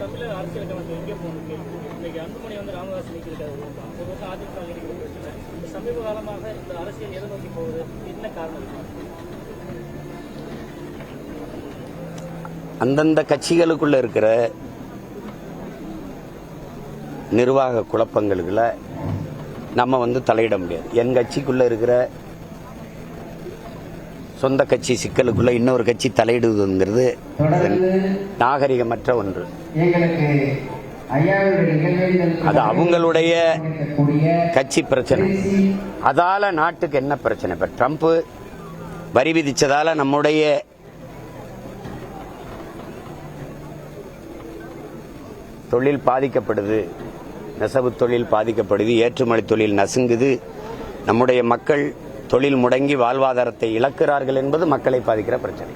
தமிழக அரசியல் கணக்கு எங்கே போனது இன்னைக்கு அன்புமணி வந்து ராமதாஸ் நீக்கிருக்காரு ஒரு வருஷம் அதிமுக நீக்கிற இந்த சமீப காலமாக இந்த அரசியல் எதை நோக்கி போகுது? என்ன காரணம்? அந்தந்த கட்சிகளுக்குள்ள இருக்கிற நிர்வாக குழப்பங்களுக்குள்ள நம்ம வந்து தலையிட முடியாது. என் கட்சிக்குள்ள இருக்கிற சொந்த கட்சி சிக்கலுக்குள்ள இன்னொரு கட்சி தலையிடுவதுங்கிறது நாகரிகமற்ற ஒன்று. அது அவங்களுடைய கட்சி பிரச்சனை. அதால நாட்டுக்கு என்ன பிரச்சனை? இப்ப ட்ரம்ப் வரி விதிச்சதால நம்முடைய தொழில் பாதிக்கப்படுது. நெசவு தொழில் பாதிக்கப்படுது. ஏற்றுமதி தொழில் நசுங்குது. நம்முடைய மக்கள் தொழில் முடங்கி வாழ்வாதாரத்தை இழக்கிறார்கள் என்பது மக்களை பாதிக்கிற பிரச்சனை.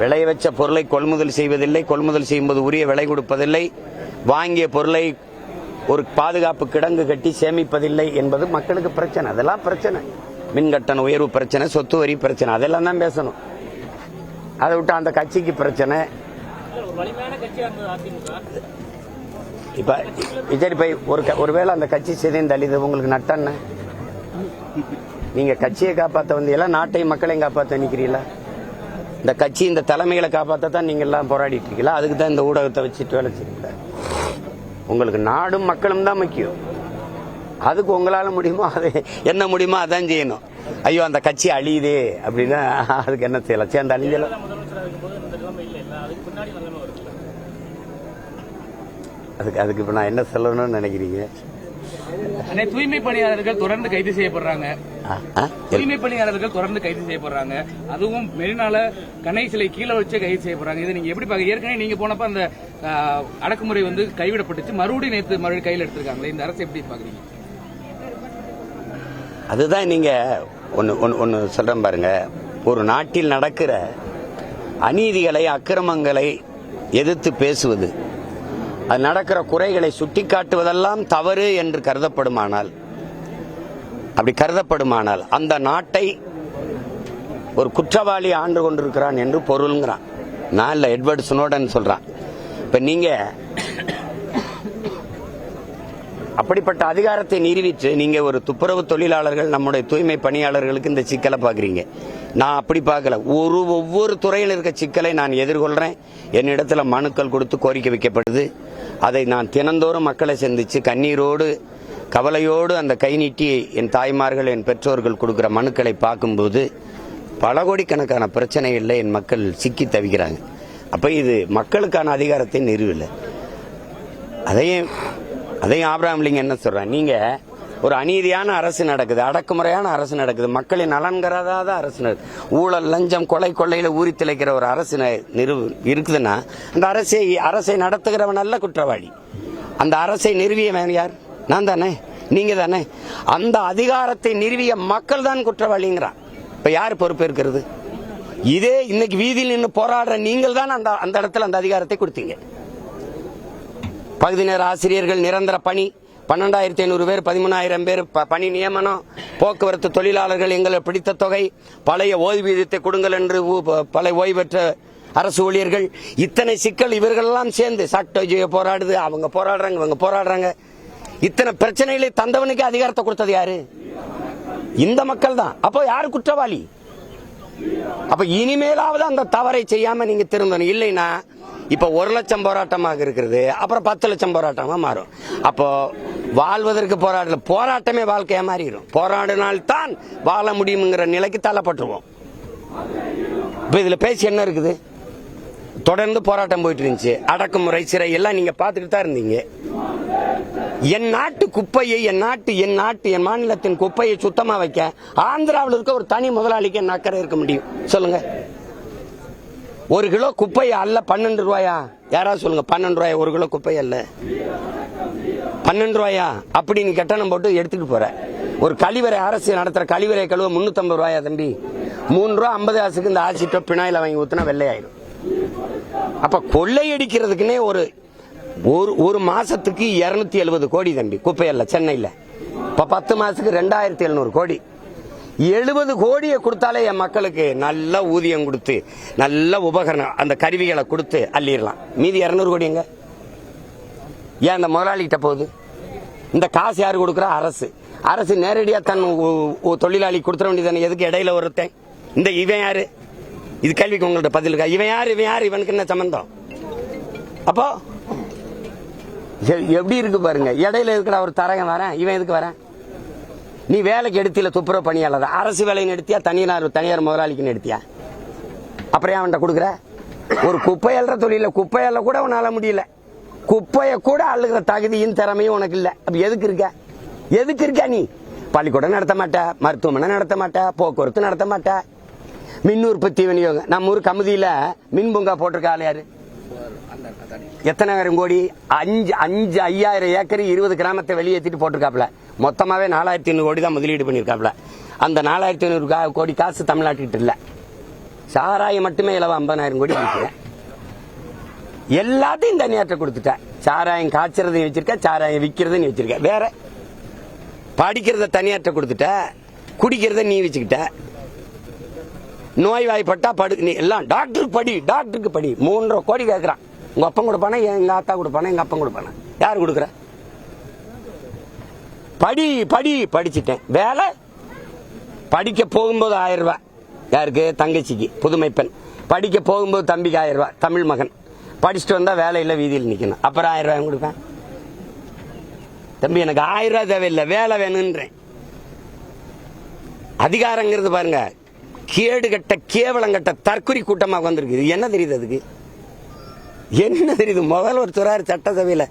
விளைய வச்ச பொருளை கொள்முதல் செய்வதில்லை கொள்முதல் செய்யும்போது உரிய விலை கொடுப்பதில்லை வாங்கிய பொருளை ஒரு பாதுகாப்பு கிடங்கு கட்டி சேமிப்பதில்லை என்பது மக்களுக்கு பிரச்சனை. அதெல்லாம் பிரச்சனை. மின் கட்டண உயர்வு பிரச்சனை சொத்து வரி பிரச்சனை அதெல்லாம் தான் பேசணும். அதை விட்டு அந்த கட்சிக்கு பிரச்சனை. ஒரு இப்ப விஜய் பை ஒரு ஒருவேளை அந்த கட்சி சிதைந்து அழிது உங்களுக்கு நட்டன்னு? நீங்க கட்சியை காப்பாத்த வந்தீங்களா? நாட்டையும் மக்களையும் காப்பாத்த நிக்கிறீங்களா இந்த கட்சி இந்த தலைமைகளை காப்பாத்த தான் நீங்க எல்லாம் போராடிட்டு இருக்கீங்களா? அதுக்கு தான் இந்த ஊடகத்தை வச்சுட்டு வேலை செய்யல உங்களுக்கு நாடும் மக்களும் தான் முக்கியம். அதுக்கு உங்களால முடியுமோ? அது என்ன முடியுமோ அதான் செய்யணும். ஐயோ அந்த கட்சி அழியுதே அப்படின்னா அதுக்கு என்ன செய்யலாம்? சேர்ந்து அழிஞ்சலாம் அதுக்கு அதுக்கு இப்ப நான் என்ன சொல்லணும்னு நினைக்கிறீங்க? தூய்மை பணியாளர்கள் தொடர்ந்து கைது செய்யப்படுறாங்க? தூய்மை பணியாளர்கள் தொடர்ந்து கைது செய்யப்படுறாங்க. அதுவும் மெரினால கண்ணை சிலை கீழே வச்சு கைது செய்யப்படுறாங்க. இதை நீங்க எப்படி பாக்க ஏற்கனவே நீங்க போனப்ப அந்த அடக்குமுறை வந்து கைவிடப்பட்டுச்சு. மறுபடியும் நேற்று மறுபடியும் கையில் எடுத்திருக்காங்களே. இந்த அரசு எப்படி பாக்குறீங்க அதுதான் நீங்க ஒன்னு ஒன்னு- ஒன்னு சொல்றேன் பாருங்க. ஒரு நாட்டில் நடக்கிற அநீதிகளை அக்கிரமங்களை எதிர்த்து பேசுவது. அது நடக்கிற குறைகளை சுட்டிக்காட்டுவதெல்லாம் தவறு என்று கருதப்படுமானால் அப்படி கருதப்படுமானால் அந்த நாட்டை ஒரு குற்றவாளி ஆண்டு கொண்டிருக்கிறான் என்று பொருளுங்கிறான். நான் இல்லை எட்வர்ட் சுனோடன் சொல்கிறான் இப்போ நீங்கள் அப்படிப்பட்ட அதிகாரத்தை நிரூபித்து நீங்கள் ஒரு துப்புரவு தொழிலாளர்கள் நம்முடைய தூய்மை பணியாளர்களுக்கு இந்த சிக்கலை பார்க்குறீங்க. நான் அப்படி பார்க்கல. ஒரு ஒவ்வொரு துறையில் இருக்க சிக்கலை நான் எதிர்கொள்கிறேன் என்னிடத்தில் மனுக்கள் கொடுத்து கோரிக்கை வைக்கப்படுது. அதை நான் தினந்தோறும் மக்களை சந்திச்சு கண்ணீரோடு கவலையோடு அந்த கை நீட்டி என் தாய்மார்கள் என் பெற்றோர்கள் கொடுக்கிற மனுக்களை பார்க்கும்போது பல கோடிக்கணக்கான பிரச்சனைகளில் என் மக்கள் சிக்கி தவிக்கிறாங்க. அப்போ இது மக்களுக்கான அதிகாரத்தை நிறுவலை அதையும் அதையும் ஆபிரகாம் என்ன சொல்கிறேன் நீங்கள் ஒரு அநீதியான அரசு நடக்குது அடக்குமுறையான அரசு நடக்குது. மக்களின் நலன்கராத அரசு நடக்குது. ஊழல் லஞ்சம் கொலை கொள்ளையில ஊறி திளைக்கிற ஒரு அரசு நிறு இருக்குதுன்னா அந்த அரசை அரசை நடத்துகிறவன் நல்ல குற்றவாளி. அந்த அரசை நிறுவியவன் யார்? நான் தானே? நீங்க தானே? அந்த அதிகாரத்தை நிறுவிய மக்கள் தான் குற்றவாளிங்கிறான். இப்ப யார் பொறுப்பேற்கிறது இதே இன்னைக்கு வீதியில் நின்று போராடுற நீங்கள் தான் அந்த அந்த இடத்துல அந்த அதிகாரத்தை கொடுத்தீங்க. பகுதி நேர ஆசிரியர்கள் நிரந்தர பணி பன்னெண்டாயிரத்தி ஐநூறு பேர் பதிமூணாயிரம் பேர் பணி நியமனம் போக்குவரத்து தொழிலாளர்கள் எங்களை பிடித்த தொகை பழைய ஓய்வூதியத்தை கொடுங்கள் என்று பல பழைய ஓய்வு பெற்ற அரசு ஊழியர்கள் இத்தனை சிக்கல் இவர்களெல்லாம் சேர்ந்து சாக்டோஜியோ போராடுது அவங்க போராடுறாங்க இவங்க போராடுறாங்க. இத்தனை பிரச்சனைகளை தந்தவனுக்கு அதிகாரத்தை கொடுத்தது யாரு? இந்த மக்கள் தான். அப்போ யாரு குற்றவாளி? அப்ப இனிமேலாவது அந்த தவறை செய்யாம நீங்க திரும்பணும் இல்லைன்னா இப்ப ஒரு லட்சம் போராட்டமாக இருக்கிறது அப்புறம் பத்து லட்சம் போராட்டமா மாறும். அப்போ வாழ்வதற்கு போராடல போராட்டமே வாழ்க்கையா மாறிடும் போராடினால்தான் வாழ முடியுங்கிற நிலைக்கு தள்ளப்பட்டுருவோம். இப்போ இதில் பேசி என்ன இருக்குது? தொடர்ந்து போராட்டம் போயிட்டு இருந்துச்சு அடக்குமுறை சிறை எல்லாம் நீங்க பார்த்துட்டு தான் இருந்தீங்க. என் நாட்டு குப்பையை என் நாட்டு என் நாட்டு என் மாநிலத்தின் குப்பையை சுத்தமா வைக்க ஆந்திராவில் இருக்க ஒரு தனி முதலாளிக்கு என் அக்கறை இருக்க முடியும். சொல்லுங்க. ஒரு கிலோ குப்பையை அல்ல பன்னெண்டு ரூபாயா? யாராவது சொல்லுங்க. பன்னெண்டு ரூபாய் ஒரு கிலோ குப்பை அல்ல? பன்னெண்டு ரூபாயா? அப்படி நீ கட்டணம் போட்டு எடுத்துட்டு போற. ஒரு கழிவறை அரசு நடத்துற கழிவறை கழுவ முன்னூத்தம்பது ரூபாயா தம்பி? மூணு ரூபா ஐம்பது ஆசுக்கு இந்த ஆசிட்டோ பினாயில வாங்கி ஊத்துனா வெள்ளையாயிடும் அப்ப கொள்ளையடிக்கிறதுக்குன்னே ஒரு ஒரு ஒரு மாசத்துக்கு இருநூத்தி எழுபது கோடி தம்பி குப்பையல்ல சென்னையில. இப்ப பத்து மாசத்துக்கு ரெண்டாயிரத்தி எழுநூறு கோடி. எழுபது கோடியை கொடுத்தாலே என் மக்களுக்கு நல்ல ஊதியம் கொடுத்து நல்ல உபகரணம் அந்த கருவிகளை கொடுத்து அள்ளிடலாம். மீதி இரநூறு கோடி எங்க ஏன் அந்த முதலாளிகிட்ட போகுது? இந்த காசு யார் கொடுக்குறா? அரசு. அரசு நேரடியாக தன் தொழிலாளி கொடுத்துட வேண்டியதானே எதுக்கு இடையில ஒருத்தன்? இந்த இவன் யாரு? இது கேள்விக்கு உங்கள்ட்ட பதில் இருக்கா? இவன் யார்? இவன் யார்? இவனுக்கு என்ன சம்பந்தம்? அப்போ எ- எப்படி இருக்கு பாருங்க. இடையில இருக்கிற ஒரு தரகன் வரேன். இவன் எதுக்கு வரேன்? நீ வேலைக்கு எடுத்தில துப்புரவு பணியாளர். அரசு வேலையை எடுத்தியா தனியார் தனியார் முதலாளிக்குன்னு எடுத்தியா அப்புறம் அவன்கிட்ட கொடுக்குற? ஒரு குப்பை தொழில குப்பை கூட உன்னால முடியல. குப்பையை கூட அள்ளுகிற தகுதியும் திறமையும் உனக்கு இல்லை. அப்ப எதுக்கு இருக்க? எதுக்கு இருக்க நீ? பள்ளிக்கூடம் நடத்த மாட்ட மருத்துவமனை நடத்த மாட்ட போக்குவரத்து நடத்த மாட்ட. மின் உற்பத்தி விநியோகம். நம்ம ஊர் கமுதியில மின் பூங்கா போட்டிருக்க ஆள் யாரு? எத்தனாயிரம் கோடி? அஞ்சு அஞ்சு ஐயாயிரம் ஏக்கர் இருபது கிராமத்தை வெளியேற்றிட்டு போட்டிருக்காப்ல மொத்தமாவே நாலாயிரத்தி ஐநூறு கோடி தான் முதலீடு பண்ணியிருக்காப்ல அந்த நாலாயிரத்தி ஐநூறு கா- கோடி காசு தமிழ்நாட்டுக்கிட்ட இல்லை. சாராயம் மட்டுமே இலவ ஐம்பதாயிரம் கோடி எல்லாத்தையும் தனியாற்ற கொடுத்துட்டேன். சாராயம் காய்ச்சறதையும் வச்சிருக்க சாராயம் விற்கிறதையும் வச்சிருக்க. வேற படிக்கிறத தனியாற்ற கொடுத்துட்ட குடிக்கிறத நீ வச்சுக்கிட்ட. நோய் வாய்ப்பட்டா படு நீ எல்லாம் டாக்டருக்கு படி டாக்டருக்கு படி. மூன்றரை கோடி கேட்குறான் உங்க அப்பன் கொடுப்பானா? எங்க ஆத்தா கொடுப்பானா? எங்க அப்பன் கொடுப்பானா? யார் கொடுக்குற? படி படி படிச்சிட்டேன். வேலை? படிக்க போகும்போது ஆயிரம் ரூபாய். யாருக்கு? தங்கச்சிக்கு. புதுமைப்பெண். படிக்க போகும்போது தம்பிக்கு ஆயிரம் ரூபாய். தமிழ் மகன். படிச்சுட்டு வந்தால் வேலையில் வீதியில் நிற்கணும் அப்புறம் ஆயிரம் ரூபாய் கொடுப்பேன். தம்பி எனக்கு ஆயிரம் ரூபாய் தேவையில்லை. வேலை வேணுன்றேன். அதிகாரங்கிறது பாருங்க கேடு கட்ட கேவலம் கட்ட தற்குறி கூட்டமாக வந்திருக்கு இது என்ன தெரியுது அதுக்கு? என்ன தெரியுது? முதல் ஒரு துறார் சட்டசபையில்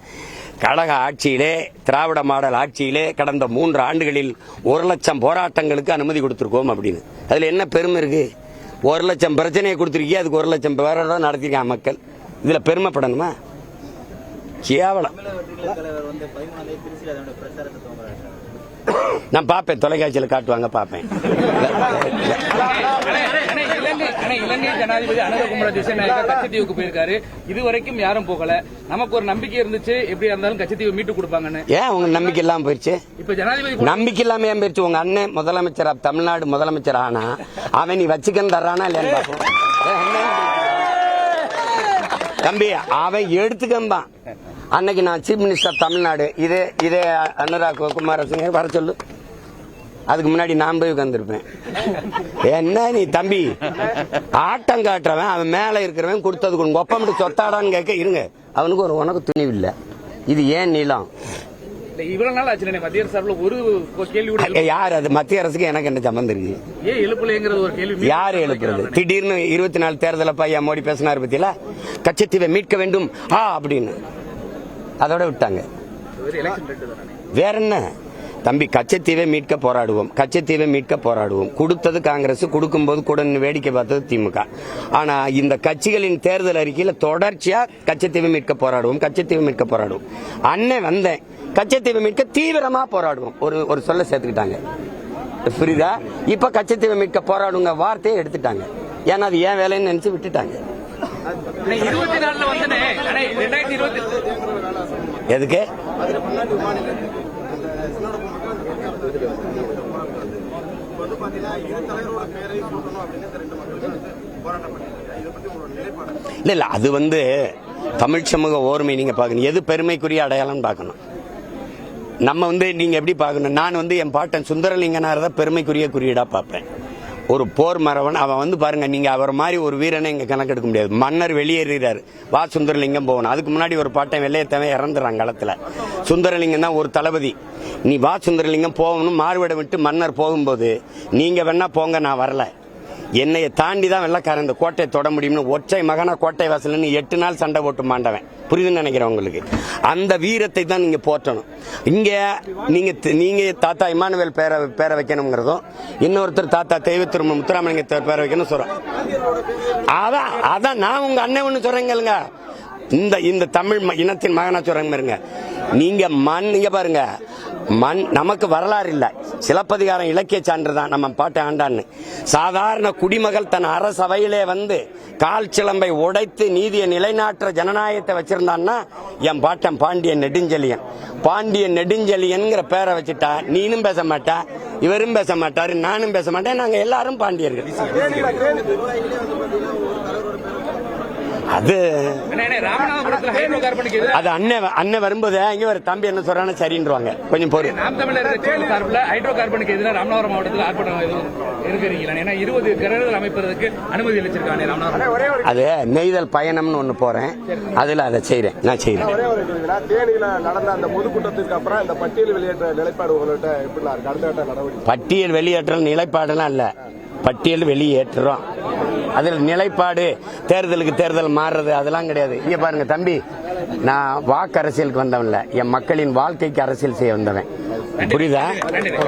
கழக ஆட்சியிலே திராவிட மாடல் ஆட்சியிலே கடந்த மூன்று ஆண்டுகளில் ஒரு லட்சம் போராட்டங்களுக்கு அனுமதி கொடுத்துருக்கோம் அப்படின்னு. அதில் என்ன பெருமை இருக்குது ஒரு லட்சம் பிரச்சனையை கொடுத்துருக்கீங்க அதுக்கு ஒரு லட்சம் பேரோட நடத்தியிருக்கான் மக்கள். இதுல பெருமைப்படணுமா கேவலம். நான் பார்ப்பேன் தொலைக்காட்சியில் காட்டுவாங்க பார்ப்பேன். இலங்கை ஜனாதிபதி அனந்தகுமார திசைநாயக்கா கச்சத்தீவுக்கு போயிருக்காரு இதுவரைக்கும் யாரும் போகல நமக்கு ஒரு நம்பிக்கை இருந்துச்சு எப்படியா இருந்தாலும் கச்சத்தீவு மீட்டு கொடுப்பாங்கன்னு ஏன் உங்க நம்பிக்கை இல்லாம போயிடுச்சு இப்ப ஜனாதிபதி நம்பிக்கை இல்லாம ஏன் போயிருச்சு? உங்க அண்ணன் முதலமைச்சர் தமிழ்நாடு முதலமைச்சர் ஆனா அவன் நீ வச்சுக்கன்னு தர்றானா இல்லையான்னு தம்பி அவன் எடுத்துக்கம்பான் அன்னைக்கு நான் சீஃப் மினிஸ்டர் தமிழ்நாடு இதே இதே அனுராக் குமாரசிங்க வர சொல்லு. அதுக்கு முன்னாடி நான் போய் உட்காந்துருப்பேன் என்ன நீ தம்பி? ஆட்டம் காட்டுறவன் அவன் மேலே இருக்கிறவன் கொடுத்தது கொடுங்க ஒப்பமிட்டு சொத்தாடான்னு கேட்க இருங்க. அவனுக்கு ஒரு உனக்கு துணிவு இல்லை. இது ஏன் நீளம்? இவ்வளவு நாள் ஆச்சு மத்திய அரசு சார்பில் ஒரு கேள்வி யார் அது? மத்திய அரசுக்கு எனக்கு என்ன சம்பந்தம் இருக்கு? ஏன் எழுப்பலைங்கிறது ஒரு கேள்வி. யார் எழுப்புறது? திடீர்னு இருபத்தி நாலு தேர்தல் ஐயா மோடி பேசினார் பத்தியில? கச்சத்தீவை மீட்க வேண்டும். ஆ அப்படின்னு. அதோட விட்டாங்க. வேற என்ன? தம்பி கச்சத்தீவை மீட்க போராடுவோம். கச்சத்தீவை மீட்க போராடுவோம். கொடுத்தது காங்கிரஸ் கொடுக்கும்போது கூட வேடிக்கை பார்த்தது திமுக. ஆனா இந்த கட்சிகளின் தேர்தல் அறிக்கையில தொடர்ச்சியா கச்சத்தீவை மீட்க போராடுவோம் கச்சத்தீவை மீட்க போராடுவோம். அண்ணன் வந்தேன். கச்சத்தீவை மீட்க தீவிரமா போராடுவோம். ஒரு ஒரு சொல்ல சேர்த்துக்கிட்டாங்க. புரியுதா? இப்ப கச்சத்தீவை மீட்க போராடுங்க வார்த்தையை எடுத்துட்டாங்க. ஏன்னா அது ஏன் வேலைன்னு நினைச்சு விட்டுட்டாங்க. இருபத்தி நாலுல இல்ல இல்ல அது வந்து தமிழ் சமூக ஓர்மை நீங்க பார்க்கணும். எது பெருமைக்குரிய அடையாளம் பார்க்கணும். நம்ம வந்து நீங்க எப்படி பார்க்கணும்? நான் வந்து என் பாட்டன் சுந்தரலிங்கனார் தான் பெருமைக்குரிய குறியீடா பார்ப்பேன். ஒரு போர் மரவன் அவன் வந்து பாருங்க நீங்க அவர் மாதிரி ஒரு வீரனை இங்க கணக்கெடுக்க முடியாது. மன்னர் வெளியேறுகிறார். வா சுந்தரலிங்கம் போகணும். அதுக்கு முன்னாடி ஒரு பாட்டன் வெள்ளையத்தவன் இறந்துறான் களத்துல. சுந்தரலிங்கம் தான் ஒரு தளபதி. நீ வா சுந்தரலிங்கம் போகணும் மாறுவிடம் விட்டு மன்னர் போகும்போது நீங்க வேணா போங்க நான் வரல. என்னைய தாண்டி தான் வெள்ளக்காரன் இந்த கோட்டையை தொட முடியும்னு ஒற்றை மகனா கோட்டை வாசல்னு எட்டு நாள் சண்டை போட்டு மாண்டவன். புரியுதுன்னு நினைக்கிறேன் உங்களுக்கு. அந்த வீரத்தை தான் நீங்க போற்றணும். இங்கே நீங்கள் நீங்கள் தாத்தா இமானுவேல் பேரை பேரை வைக்கணுங்கிறதும் இன்னொருத்தர் தாத்தா தெய்வத்திரு முத்துராமலிங்க பேரை வைக்கணும்னு சொல்கிறோம் அதான் அதான் நான் உங்க அண்ணன் ஒன்று சொல்றேங்க இந்த இந்த தமிழ் ம- இனத்தின் மகனா இருங்க நீங்க மண் நீங்க பாருங்க. மண் நமக்கு வரலாறு இல்லை. சிலப்பதிகாரம் இலக்கிய சான்று தான். நம்ம பாட்டு ஆண்டான்னு. சாதாரண குடிமகள் தன் அரசவையிலே வந்து கால் சிலம்பை உடைத்து நீதியை நிலைநாட்டுற ஜனநாயகத்தை வச்சிருந்தான்னா என் பாட்டன் பாண்டியன் நெடுஞ்செழியன். பாண்டியன் நெடுஞ்செழியன்ங்கிற பேரை வச்சுட்டா நீனும் பேச மாட்டா இவரும் பேச மாட்டாரு நானும் பேச மாட்டேன் நாங்க எல்லாரும் பாண்டியர்கள். அது அது அண்ணன் அண்ணன் வரும்போது இங்க ஒரு தம்பி என்ன சொல்றான்னு சரின்றுவாங்க. கொஞ்சம் பொறு. நாம் தமிழர் கட்சியின் சார்பில் ஹைட்ரோ கார்பனுக்கு எதிராக ராமநாதபுரம் மாவட்டத்தில் ஆர்ப்பாட்டம் எதுவும் இருக்கிறீங்களா? ஏன்னா இருபது கிணறுகள் அமைப்பதற்கு அனுமதி அளிச்சிருக்காங்க ராமநாதபுரம். அது நெய்தல் பயணம்னு ஒண்ணு போறேன். அதுல அதை செய்றேன். நான் செய்றேன். ஒரே ஒரு கேள்வினா தேனியில நடந்த அந்த பொதுக்கூட்டத்திற்கு அப்புறம் இந்த பட்டியல் வெளியேற்ற நிலைப்பாடு உங்கள்கிட்ட எப்படிலாம் இருக்கு? அடுத்த கட்ட நடவடிக்கை. பட்டியல் வெளியேற்றல் நிலைப்பாடெல்லாம் இல்ல. பட்டியல் வெளியேற்றுறோம். அதில் நிலைப்பாடு தேர்தலுக்கு தேர்தல் மாறுறது அதெல்லாம் கிடையாது. இங்கே பாருங்க தம்பி நான் வாக்கு அரசியலுக்கு வந்தவன்ல என் மக்களின் வாழ்க்கைக்கு அரசியல் செய்ய வந்தவன். புரியுதா?